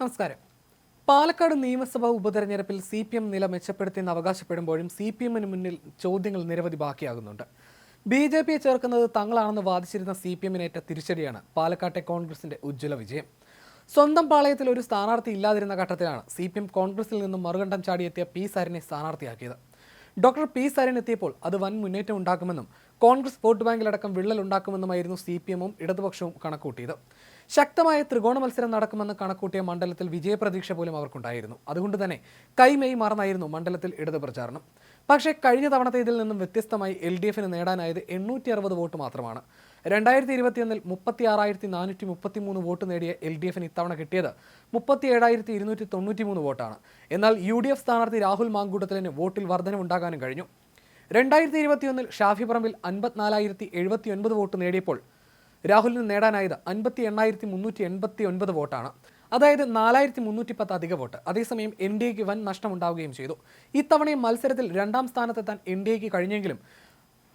നമസ്കാരം. പാലക്കാട് നിയമസഭാ ഉപതെരഞ്ഞെടുപ്പിൽ സി പി എം നില മെച്ചപ്പെടുത്തിയെന്ന് അവകാശപ്പെടുമ്പോഴും സി പി എമ്മിന് മുന്നിൽ ചോദ്യങ്ങൾ നിരവധി ബാക്കിയാകുന്നുണ്ട്. ബി ജെ പിയെ ചേർക്കുന്നത് തങ്ങളാണെന്ന് വാദിച്ചിരുന്ന സി പി എമ്മിനേറ്റ തിരിച്ചടിയാണ് പാലക്കാട്ടെ കോൺഗ്രസിന്റെ ഉജ്ജ്വല വിജയം. സ്വന്തം പാളയത്തിൽ ഒരു സ്ഥാനാർത്ഥി ഇല്ലാതിരുന്ന ഘട്ടത്തിലാണ് സി പി എം കോൺഗ്രസിൽ നിന്നും മറുകണ്ഠം ചാടിയെത്തിയ പി സാരിനെ സ്ഥാനാർത്ഥിയാക്കിയത്. ഡോക്ടർ പി സരൻ എത്തിയപ്പോൾ അത് വൻ മുന്നേറ്റം ഉണ്ടാക്കുമെന്നും കോൺഗ്രസ് വോട്ട് ബാങ്കിലടക്കം വിള്ളൽ ഉണ്ടാക്കുമെന്നുമായിരുന്നു സി പി എമ്മും ഇടതുപക്ഷവും കണക്കൂട്ടിയത്. ശക്തമായ ത്രികോണ മത്സരം നടക്കുമെന്ന് കണക്കൂട്ടിയ മണ്ഡലത്തിൽ വിജയപ്രതീക്ഷ പോലും അവർക്കുണ്ടായിരുന്നു. അതുകൊണ്ട് തന്നെ കൈമെയ് മറന്നായിരുന്നു മണ്ഡലത്തിൽ ഇടതു പ്രചാരണം. പക്ഷേ കഴിഞ്ഞ തവണത്തെ ഇതിൽ നിന്നും വ്യത്യസ്തമായി എൽ ഡി എഫിന് നേടാനായത് എണ്ണൂറ്റി അറുപത് വോട്ട് മാത്രമാണ്. രണ്ടായിരത്തി ഇരുപത്തിയൊന്നിൽ മുപ്പത്തി ആറായിരത്തി നാനൂറ്റി മുപ്പത്തി മൂന്ന് വോട്ട് നേടിയ എൽ ഡി എഫിന് ഇത്തവണ കിട്ടിയത് മുപ്പത്തി ഏഴായിരത്തി ഇരുന്നൂറ്റി തൊണ്ണൂറ്റി മൂന്ന് വോട്ടാണ്. എന്നാൽ യു ഡി എഫ് സ്ഥാനാർത്ഥി രാഹുൽ മാങ്കൂട്ടത്തിലിന് വോട്ടിൽ വർധനവുണ്ടാകാനും കഴിഞ്ഞു. രണ്ടായിരത്തി ഇരുപത്തിയൊന്നിൽ ഷാഫി പറമ്പിൽ അൻപത്തിനാലായിരത്തി എഴുപത്തി ഒൻപത് വോട്ട് നേടിയപ്പോൾ രാഹുലിന് നേടാനായത് അൻപത്തി എണ്ണായിരത്തി മുന്നൂറ്റി എൺപത്തി ഒൻപത് വോട്ടാണ്. അതായത് നാലായിരത്തി മുന്നൂറ്റി പത്ത് അധിക വോട്ട്. അതേസമയം എൻ ഡി എക്ക് വൻ നഷ്ടമുണ്ടാവുകയും ചെയ്തു. ഇത്തവണയും മത്സരത്തിൽ രണ്ടാം സ്ഥാനത്തെത്താൻ എൻ ഡി എക്ക് കഴിഞ്ഞെങ്കിലും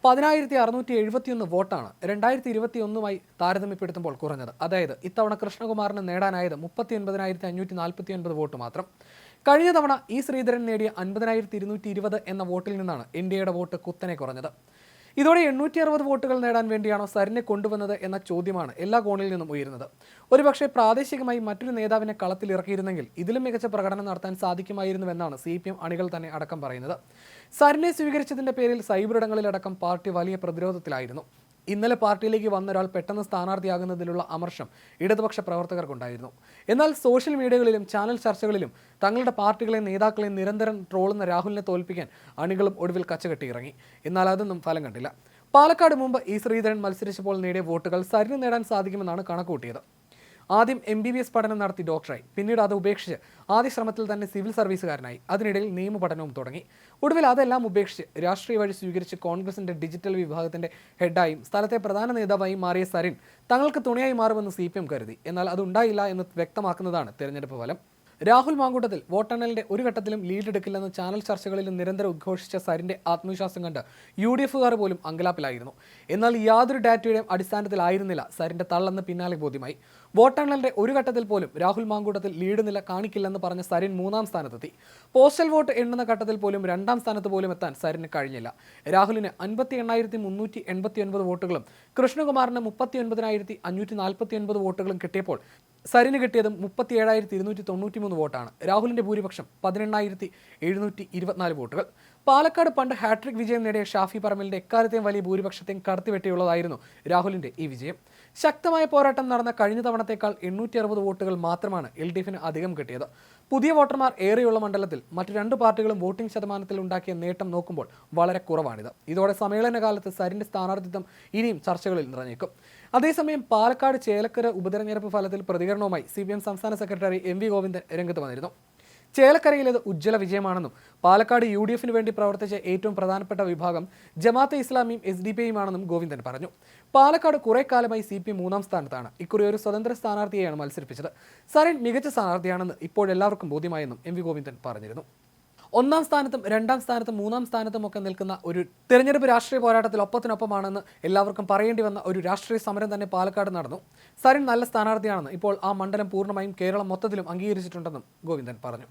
പതിനായിരത്തി അറുന്നൂറ്റി എഴുപത്തിയൊന്ന് വോട്ടാണ്. രണ്ടായിരത്തി ഇരുപത്തി ഒന്നുമായി താരതമ്യപ്പെടുത്തുമ്പോൾ കുറഞ്ഞത്. അതായത് ഇത്തവണ കൃഷ്ണകുമാറിന് നേടാനായത് മുപ്പത്തി ഒൻപതിനായിരത്തി അഞ്ഞൂറ്റി നാൽപ്പത്തി ഒൻപത് വോട്ട് മാത്രം. കഴിഞ്ഞ തവണ ഈ ശ്രീധരൻ നേടിയ അൻപതിനായിരത്തി ഇരുന്നൂറ്റി ഇരുപത് എന്ന വോട്ടിൽ നിന്നാണ് ഇന്ത്യയുടെ വോട്ട് കുത്തനെ കുറഞ്ഞത്. ഇതോടെ എണ്ണൂറ്റി അറുപത് വോട്ടുകൾ നേടാൻ വേണ്ടിയാണോ സരിനെ കൊണ്ടുവന്നത് എന്ന ചോദ്യമാണ് എല്ലാ കോണിൽ നിന്നും ഉയരുന്നത്. ഒരുപക്ഷെ പ്രാദേശികമായി മറ്റൊരു നേതാവിനെ കളത്തിൽ ഇറക്കിയിരുന്നെങ്കിൽ ഇതിലും മികച്ച പ്രകടനം നടത്താൻ സാധിക്കുമായിരുന്നുവെന്നാണ് സി പി എം അണികൾ തന്നെ അടക്കം പറയുന്നത്. സരിനെ സ്വീകരിച്ചതിന്റെ പേരിൽ സൈബർ ഇടങ്ങളിലടക്കം പാർട്ടി വലിയ പ്രതിരോധത്തിലായിരുന്നു. ഇന്നലെ പാർട്ടിയിലേക്ക് വന്ന ഒരാൾ പെട്ടെന്ന് സ്ഥാനാർത്ഥിയാകുന്നതിലുള്ള അമർഷം ഇടതുപക്ഷ പ്രവർത്തകർക്കുണ്ടായിരുന്നു. എന്നാൽ സോഷ്യൽ മീഡിയകളിലും ചാനൽ ചർച്ചകളിലും തങ്ങളുടെ പാർട്ടികളെ നേതാക്കളെ നിരന്തരം ട്രോളുന്ന രാഹുലിനെ തോൽപ്പിക്കാൻ അണികളും ഒടുവിൽ കച്ചകെട്ടി ഇറങ്ങി എന്നാൽ അതൊന്നും ഫലം കണ്ടില്ല. പാലക്കാട് മുമ്പ് ഈ ശ്രീധരൻ മത്സരിച്ചപ്പോൾ നേടിയ വോട്ടുകൾ സരിന് നേടാൻ സാധിക്കുമെന്നാണ് കണക്കുകൂട്ടിയത്. ആദ്യം എം ബി ബി എസ് പഠനം നടത്തി ഡോക്ടറായി. പിന്നീട് അത് ഉപേക്ഷിച്ച് ആദ്യ ശ്രമത്തിൽ തന്നെ സിവിൽ സർവീസുകാരനായി. അതിനിടയിൽ നിയമ പഠനവും തുടങ്ങി. ഒടുവിൽ അതെല്ലാം ഉപേക്ഷിച്ച് രാഷ്ട്രീയ വഴി സ്വീകരിച്ച് കോൺഗ്രസിന്റെ ഡിജിറ്റൽ വിഭാഗത്തിന്റെ ഹെഡായും സ്ഥലത്തെ പ്രധാന നേതാവായും മാറിയ സരിൻ തങ്ങൾക്ക് തുണയായി മാറുമെന്ന് സി കരുതി. എന്നാൽ അതുണ്ടായില്ല എന്ന് വ്യക്തമാക്കുന്നതാണ് തെരഞ്ഞെടുപ്പ് ഫലം. രാഹുൽ മാങ്കൂട്ടത്തിൽ വോട്ടെണ്ണലിന്റെ ഒരു ഘട്ടത്തിലും ലീഡ് എടുക്കില്ലെന്ന് ചാനൽ ചർച്ചകളിലും നിരന്തരം ഉദ്ഘോഷിച്ച സരിന്റെ ആത്മവിശ്വാസം കണ്ട് യു ഡി എഫുകാർ പോലും അങ്കലാപ്പിലായിരുന്നു. എന്നാൽ യാതൊരു ഡാറ്റയുടെയും അടിസ്ഥാനത്തിലായിരുന്നില്ല സരിന്റെ തള്ളെന്ന് പിന്നാലെ ബോധ്യമായി. വോട്ടെണ്ണലിന്റെ ഒരു ഘട്ടത്തിൽ പോലും രാഹുൽ മാങ്കൂട്ടത്തിൽ ലീഡ് നില കാണിക്കില്ലെന്ന് പറഞ്ഞ സരിൻ മൂന്നാം സ്ഥാനത്തെത്തി. പോസ്റ്റൽ വോട്ട് എണ്ണുന്ന ഘട്ടത്തിൽ പോലും രണ്ടാം സ്ഥാനത്ത് പോലും എത്താൻ സരിന് കഴിഞ്ഞില്ല. രാഹുലിന് അൻപത്തി എണ്ണായിരത്തി മുന്നൂറ്റി എൺപത്തി ഒൻപത് വോട്ടുകളും കൃഷ്ണകുമാറിന് മുപ്പത്തി ഒൻപതിനായിരത്തി അഞ്ഞൂറ്റി നാൽപ്പത്തി ഒൻപത് വോട്ടുകളും കിട്ടിയപ്പോൾ സരിന് കിട്ടിയത് മുപ്പത്തി ഏഴായിരത്തി ഇരുന്നൂറ്റി തൊണ്ണൂറ്റി മൂന്ന് വോട്ടാണ്. രാഹുലിന്റെ ഭൂരിപക്ഷം പതിനെണ്ണായിരത്തി എഴുന്നൂറ്റി ഇരുപത്തിനാല് വോട്ടുകൾ. പാലക്കാട് പണ്ട് ഹാട്രിക് വിജയം നേടിയ ഷാഫി പറമ്പിലിന്റെ എക്കാലത്തെയും വലിയ ഭൂരിപക്ഷത്തെയും കടത്തിവെട്ടിയുള്ളതായിരുന്നു രാഹുലിന്റെ ഈ വിജയം. ശക്തമായ പോരാട്ടം നടന്ന കഴിഞ്ഞ തവണത്തേക്കാൾ എണ്ണൂറ്റി അറുപത് വോട്ടുകൾ മാത്രമാണ് എൽ ഡി എഫിന് അധികം കിട്ടിയത്. പുതിയ വോട്ടർമാർ ഏറെയുള്ള മണ്ഡലത്തിൽ മറ്റു രണ്ട് പാർട്ടികളും വോട്ടിംഗ് ശതമാനത്തിൽ ഉണ്ടാക്കിയ നേട്ടം നോക്കുമ്പോൾ വളരെ കുറവാണിത്. ഇതോടെ സമ്മേളന കാലത്ത് സരിന്റെ സ്ഥാനാർത്ഥിത്വം ഇനിയും ചർച്ചകളിൽ നിറഞ്ഞേക്കും. അതേസമയം പാലക്കാട് ചേലക്കര ഉപതെരഞ്ഞെടുപ്പ് ഫലത്തിൽ പ്രതികരണവുമായി സി സംസ്ഥാന സെക്രട്ടറി എം വി ഗോവിന്ദൻ രംഗത്ത് വന്നിരുന്നു. ചേലക്കരയിലേത് ഉജ്ജ്വല വിജയമാണെന്നും പാലക്കാട് യു ഡി എഫിന് വേണ്ടി പ്രവർത്തിച്ച ഏറ്റവും പ്രധാനപ്പെട്ട വിഭാഗം ജമാഅത്തെ ഇസ്ലാമിയും എസ് ഡി പി യുമാണെന്നും ഗോവിന്ദൻ പറഞ്ഞു. പാലക്കാട് കുറെ കാലമായി സി പി മൂന്നാം സ്ഥാനത്താണ്. ഇക്കുറി ഒരു സ്വതന്ത്ര സ്ഥാനാർത്ഥിയെയാണ് മത്സരിപ്പിച്ചത്. സരൺ മികച്ച സ്ഥാനാർത്ഥിയാണെന്ന് ഇപ്പോഴെല്ലാവർക്കും ബോധ്യമായെന്നും എം വി ഗോവിന്ദൻ പറഞ്ഞിരുന്നു. ഒന്നാം സ്ഥാനത്തും രണ്ടാം സ്ഥാനത്തും മൂന്നാം സ്ഥാനത്തും ഒക്കെ നിൽക്കുന്ന ഒരു തെരഞ്ഞെടുപ്പ് രാഷ്ട്രീയ പോരാട്ടത്തിൽ ഒപ്പത്തിനൊപ്പമാണെന്ന് എല്ലാവർക്കും പറയേണ്ടി വന്ന ഒരു രാഷ്ട്രീയ സമരം തന്നെ പാലക്കാട് നടന്നു. സരിൻ നല്ല സ്ഥാനാർത്ഥിയാണെന്ന് ഇപ്പോൾ ആ മണ്ഡലം പൂർണമായും കേരളം മൊത്തത്തിലും അംഗീകരിച്ചിട്ടുണ്ടെന്നും ഗോവിന്ദൻ പറഞ്ഞു.